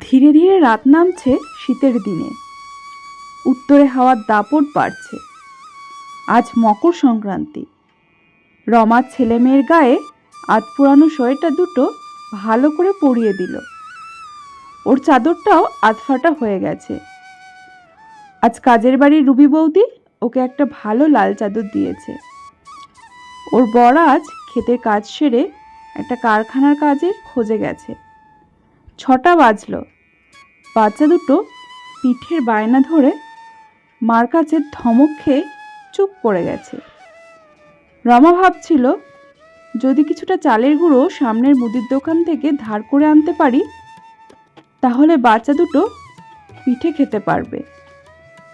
ধীরে ধীরে রাত নামছে শীতের দিনে। উত্তরে হাওয়ার দাপট বাড়ছে। আজ মকর সংক্রান্তি। রমার ছেলে মেয়ের গায়ে আধ পুরানো সোয়েটার দুটো ভালো করে পরিয়ে দিল। ওর চাদরটাও আধফাটা হয়ে গেছে। আজ কাজের বাড়ির রুবি বৌদি ওকে একটা ভালো লাল চাদর দিয়েছে। ওর বর আজ ক্ষেতের কাজ সেরে একটা কারখানার কাজের খোঁজে গেছে। ছটা বাজলো। বাচ্চা দুটো পিঠের বায়না ধরে মার কাছে ধমক খেয়ে চুপ করে গেছে। রমা ভাবছিল, যদি কিছুটা চালের গুঁড়ো সামনের মুদির দোকান থেকে ধার করে আনতে পারি, তাহলে বাচ্চা দুটো পিঠে খেতে পারবে।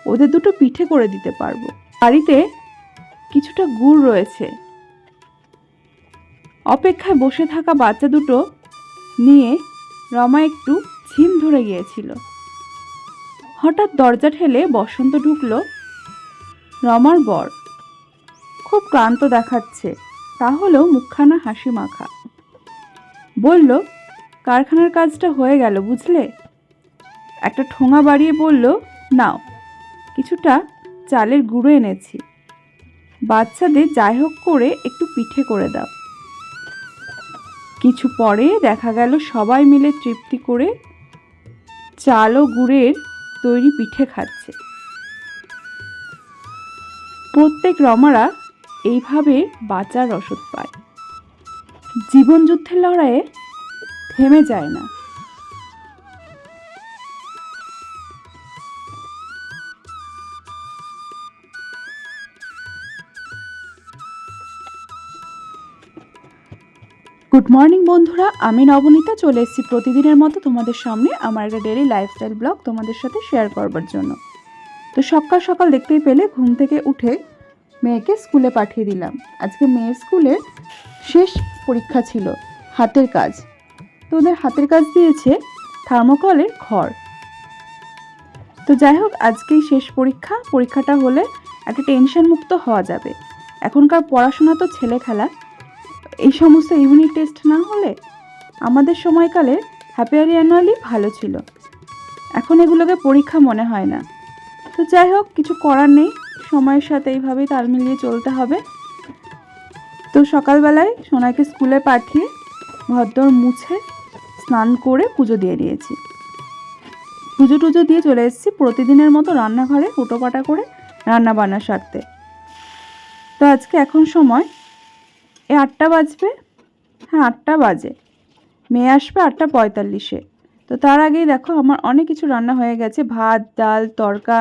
ওদের দুটো পিঠে করে দিতে পারব। বাড়িতে কিছুটা গুড় রয়েছে। অপেক্ষায় বসে থাকা বাচ্চা দুটো নিয়ে রমা একটু ঝিম ধরে গিয়েছিল। হঠাৎ দরজা ঠেলে বসন্ত ঢুকল রমার বর। খুব ক্লান্ত দেখাচ্ছে তাহলেও মুখখানা হাসি মাখা। বলল, কারখানার কাজটা হয়ে গেল বুঝলে? একটা ঠোঙা বাড়িয়ে বলল, নাও, কিছুটা চালের গুঁড়ো এনেছি। বাচ্চাদের যাই হোক করে একটু পিঠে করে দাও। কিছু পরে দেখা গেল সবাই মিলে তৃপ্তি করে চাল ও গুড়ের তৈরি পিঠে খাচ্ছে। প্রত্যেক রমারা এইভাবে বাঁচার রসদ পায়। জীবনযুদ্ধের লড়াইয়ে থেমে যায় না। গুড মর্নিং বন্ধুরা। আমি নবনীতা, চলে এসেছি প্রতিদিনের মতো তোমাদের সামনে আমার একটা ডেলি লাইফস্টাইল ব্লগ তোমাদের সাথে শেয়ার করবার জন্য। তো সকাল সকাল দেখতেই পেলে ঘুম থেকে উঠে মেয়েকে স্কুলে পাঠিয়ে দিলাম। আজকে মেয়ের স্কুলের শেষ পরীক্ষা ছিল, হাতের কাজ। তো ওদের হাতের কাজ দিয়েছে থার্মোকলের ঘর তো যাই হোক, আজকেই শেষ পরীক্ষা। পরীক্ষাটা হলে একটা টেনশন মুক্ত হওয়া যাবে। এখনকার পড়াশোনা তো ছেলে খেলা এই সমস্ত ইউনিট টেস্ট না হলে আমাদের সময়কালে হ্যাপিয়ারি অ্যানুয়ালি ভালো ছিল। এখন এগুলোকে পরীক্ষা মনে হয় না। তো যাই হোক, কিছু করার নেই। সময়ের সাথে এইভাবেই তাল মিলিয়ে চলতে হবে। তো সকালবেলায় সোনাকে স্কুলে পাঠিয়ে ঘরদোর মুছে স্নান করে পুজো দিয়ে দিয়েছি। পুজো টুজো দিয়ে চলে এসেছি প্রতিদিনের মতো রান্নাঘরে হুটোপাটা করে রান্না বান্না সারতে। তো আজকে এখন সময় এ আটটা বাজবে? হ্যাঁ আটটা বাজে। মেয়ে আসবে আটটা পঁয়তাল্লিশে। তো তার আগেই দেখো আমার অনেক কিছু রান্না হয়ে গেছে। ভাত, ডাল তরকা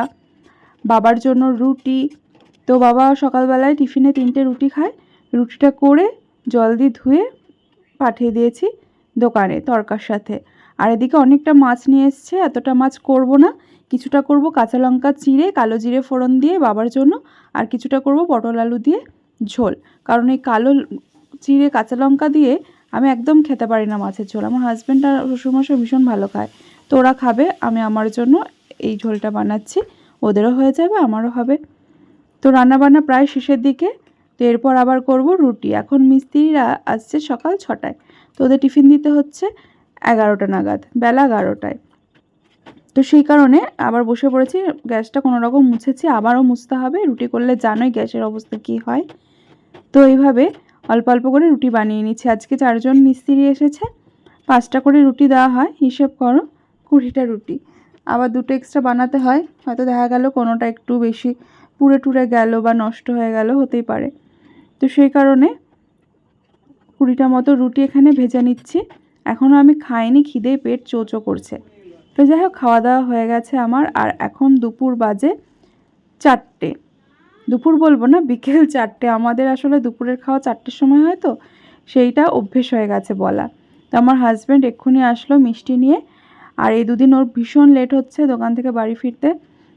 বাবার জন্য রুটি। তো বাবা সকালবেলায় টিফিনে তিনটে রুটি খায়। রুটিটা করে জল দিয়ে ধুয়ে পাঠিয়ে দিয়েছি দোকানে তরকার সাথে। আর এদিকে অনেকটা মাছ নিয়ে এসছে। এতটা মাছ করব না। কিছুটা করব কাঁচা লঙ্কা চিড়ে, কালো জিরে ফোড়ন দিয়ে বাবার জন্য, আর কিছুটা করব পটল আলু দিয়ে ঝোল। কারণ এই কালো চিড়ে কাঁচা লঙ্কা দিয়ে আমি একদম খেতে পারি না মাছের ঝোল। আমার হাজব্যান্ড আর শ্বশুরমশাই ভীষণ ভালো খায়। তো ওরা খাবে, আমি আমার জন্য এই ঝোলটা বানাচ্ছি। ওদেরও হয়ে যাবে, আমারও হবে। তো রান্নাবান্না প্রায় শেষের দিকে। তো এরপর আবার করব রুটি। এখন মিস্ত্রিরা আসছে সকাল ছটায়। তো ওদের টিফিন দিতে হচ্ছে এগারোটা নাগাদ, বেলা এগারোটায়। তো সেই কারণে আবার বসে পড়েছি, গ্যাসটা কোনো রকম মুছেছি, আবারও মুছতে হবে। রুটি করলে জানোই গ্যাসের অবস্থা কী হয়। তো এইভাবে অল্প অল্প করে রুটি বানিয়ে নিচ্ছি। আজকে চারজন মিস্ত্রি এসেছে। পাঁচটা করে রুটি দেওয়া হয়। হিসেব করো, কুড়িটা রুটি। আবার দুটো এক্সট্রা বানাতে হয়। হয়তো দেখা গেল কোনোটা একটু বেশি পুড়ে টুড়ে গেল বা নষ্ট হয়ে গেল, হতেই পারে। তো সেই কারণে কুড়িটা মতো রুটি এখানে ভেজে নিচ্ছি। এখনও আমি খাইনি, খিদে পেট চোচো করছে। তো যাই হোক, খাওয়া দাওয়া হয়ে গেছে আমার। আর এখন দুপুর বাজে চারটে। দুপুর বলব না, বিকেল চারটে। আমাদের আসলে দুপুরের খাওয়া চারটের সময় হয় তো, সেইটা অভ্যেস হয়ে গেছে বলা। তো আমার হাজব্যান্ড এক্ষুনি আসলো মিষ্টি নিয়ে। আর এই দুদিন ওর ভীষণ লেট হচ্ছে, দোকান থেকে বাড়ি ফিরতে।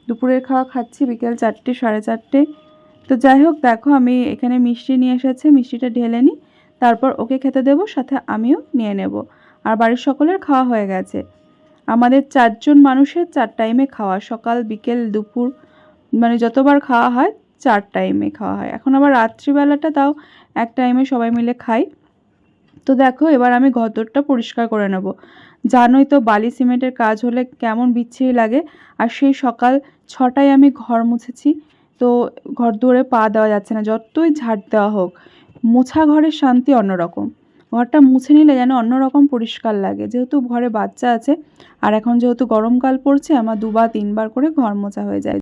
দুপুরের খাওয়া খাচ্ছি বিকেল চারটে, সাড়ে চারটে। তো যাই হোক, দেখো আমি এখানে মিষ্টি নিয়ে এসেছে, মিষ্টিটা ঢেলে নিই তারপর ওকে খেতে দেবো, সাথে আমিও নিয়ে নেব। আর বাড়ির সকলের খাওয়া হয়ে গেছে। আমাদের চারজন মানুষের চার টাইমে খাওয়া, সকাল, বিকেল, দুপুর মানে যতবার খাওয়া হয় চার টাইমে খাওয়া হয়। এখন আবার রাত্রিবেলাটা তাও এক টাইমে সবাই মিলে খাই। তো দেখো, এবার আমি ঘরদোরটা পরিষ্কার করে নেব। জানোই তো বালি সিমেন্টের কাজ হলে কেমন বিচ্ছিরি লাগে। আর সেই সকাল ছটায় আমি ঘর মুছেছি। তো ঘর দৌড়ে পা দেওয়া যাচ্ছে না, যতই ঝাড় দেওয়া হোক। মোছা ঘরের শান্তি অন্যরকম। ঘরটা মুছে নিলে যেন অন্যরকম পরিষ্কার লাগে। যেহেতু ঘরে বাচ্চা আছে, আর এখন যেহেতু গরমকাল পড়ছে, আমার দুবার তিনবার করে ঘর মোছা হয়ে যায়।